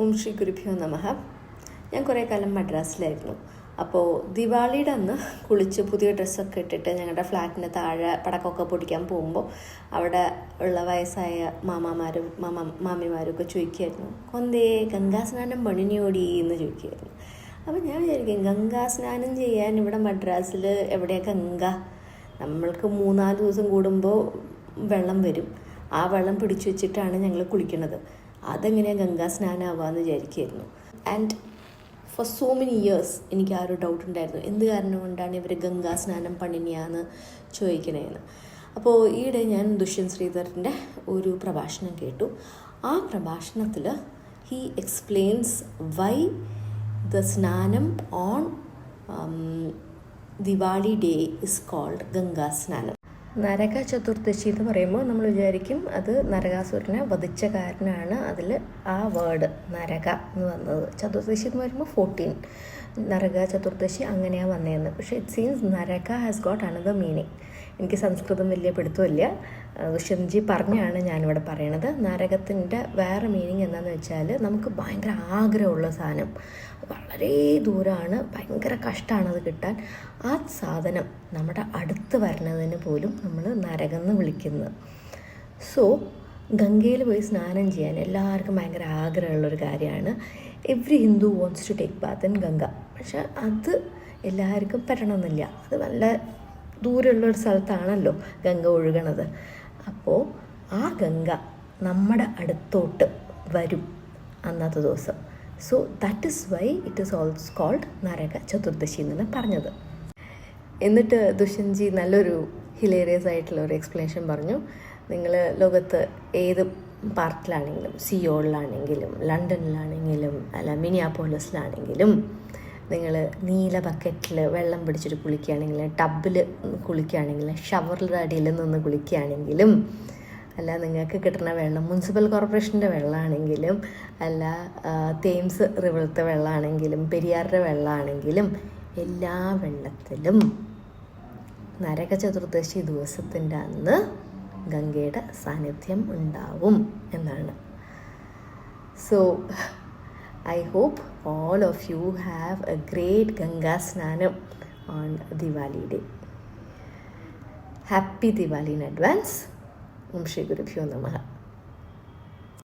ഓം ശ്രീ ഗുരുഭ്യോ നമഹ ഞാൻ കുറേ കാലം മദ്രാസിലായിരുന്നു. അപ്പോൾ ദിവാളിയുടെ അന്ന് കുളിച്ച് പുതിയ ഡ്രസ്സൊക്കെ ഇട്ടിട്ട് ഞങ്ങളുടെ ഫ്ലാറ്റിന് താഴെ പടക്കമൊക്കെ പൊടിക്കാൻ പോകുമ്പോൾ അവിടെ ഉള്ള വയസ്സായ മാമാമാരും മാമ മാമിമാരും ഒക്കെ ചോദിക്കുമായിരുന്നു കൊന്തേ ഗംഗാസ്നാനം പണിനിയോടി എന്ന് ചോദിക്കുമായിരുന്നു അപ്പോൾ ഞാൻ വിചാരിക്കും ഗംഗാസ്നാനം ചെയ്യാൻ ഇവിടെ മദ്രാസിൽ എവിടെയാ ഗംഗ? നമ്മൾക്ക് മൂന്നാൽ ദിവസം കൂടുമ്പോൾ വെള്ളം വരും. ആ വെള്ളം പിടിച്ചു വെച്ചിട്ടാണ് ഞങ്ങൾ കുളിക്കുന്നത് അതെങ്ങനെയാണ് ഗംഗാ സ്നാനമാവാന്ന് വിചാരിക്കുമായിരുന്നു and for so many years എനിക്ക് ആ ഒരു ഡൗട്ട് ഉണ്ടായിരുന്നു. എന്ത് കാരണം കൊണ്ടാണ് ഇവർ ഗംഗാ സ്നാനം പണിനിയാന്ന് ചോദിക്കണേന്ന്. അപ്പോൾ ഈയിടെ ഞാൻ ദുഷ്യന്ത് ശ്രീധറിന്റെ ഒരു പ്രഭാഷണം കേട്ടു. ആ പ്രഭാഷണത്തിൽ he explains why the snanam on Diwali day is called Ganga snanam. Naraka Chaturdashi എന്ന് പറയുമ്പോൾ നമ്മൾ വിചാരിക്കും അത് നരകാസുരനെ വധിച്ച കാരനാണ്. അതിൽ ആ വേർഡ് നരക എന്ന് വന്നത്. ചതുർദശി എന്ന് പറയുമ്പോൾ ഫോർട്ടീൻ നരക ചതുർദശി അങ്ങനെയാണ് വന്നതെന്ന്. പക്ഷേ it seems Naraka has got another meaning എനിക്ക് സംസ്കൃതം വലിയ പിടുത്തമില്ല. ദുഷ്യന്ത്ജി പറഞ്ഞാണ് ഞാനിവിടെ പറയണത്. നരകത്തിന്റെ വേറെ മീനിങ് എന്താണെന്ന് വെച്ചാൽ നമുക്ക് ഭയങ്കര ആഗ്രഹമുള്ള സാധനം. വളരെ ദൂരമാണ് ഭയങ്കര കഷ്ടമാണ് അത് കിട്ടാൻ. ആ സാധനം നമ്മുടെ അടുത്ത് വരണതിന് പോലും നമ്മൾ നരകം എന്ന് വിളിക്കുന്നത് സോ ഗംഗയിൽ പോയി സ്നാനം ചെയ്യാൻ എല്ലാവർക്കും ഭയങ്കര ആഗ്രഹമുള്ളൊരു കാര്യമാണ്. Every Hindu wants to take bath in Ganga. പക്ഷെ അത് എല്ലാവർക്കും പറ്റണമെന്നില്ല. അത് നല്ല ദൂരമുള്ളൊരു സ്ഥലത്താണല്ലോ ഗംഗ ഒഴുകണത്. അപ്പോൾ ആ ഗംഗ നമ്മുടെ അടുത്തോട്ട് വരും അന്നത്തെ ദിവസം. So that is why it is also called Naraka Chaturdashi എന്നാണ് പറഞ്ഞത്. എന്നിട്ട് ദുഷ്യൻജി നല്ലൊരു ഹിലേറിയസ് ആയിട്ടുള്ള ഒരു എക്സ്പ്ലനേഷൻ പറഞ്ഞു. നിങ്ങൾ ലോകത്ത് ഏത് പാർട്ടിലാണെങ്കിലും സിയോളിലാണെങ്കിലും ലണ്ടനിലാണെങ്കിലും അല്ല മിനിയാപോളിസിലാണെങ്കിലും നിങ്ങൾ നീല ബക്കറ്റിൽ വെള്ളം പിടിച്ചിട്ട് കുളിക്കുകയാണെങ്കിൽ ടബിൽ കുളിക്കുകയാണെങ്കിൽ ഷവറിന്റെ അടിയിൽ നിന്ന് കുളിക്കുകയാണെങ്കിലും അല്ല നിങ്ങൾക്ക് കിട്ടുന്ന വെള്ളം മുനിസിപ്പൽ കോർപ്പറേഷന്റെ വെള്ളമാണെങ്കിലും അല്ല തേംസ് റിവറത്തെ വെള്ളമാണെങ്കിലും പെരിയാറിന്റെ വെള്ളമാണെങ്കിലും എല്ലാ വെള്ളത്തിലും നരക ചതുർദശി ദിവസത്തിന്റെ അന്ന് ഗംഗയുടെ സാന്നിധ്യം ഉണ്ടാവും എന്നാണ്. So I hope all of you have a great Ganga Snanam on Diwali day. Happy Diwali in advance. Om Shri Guru Namaha.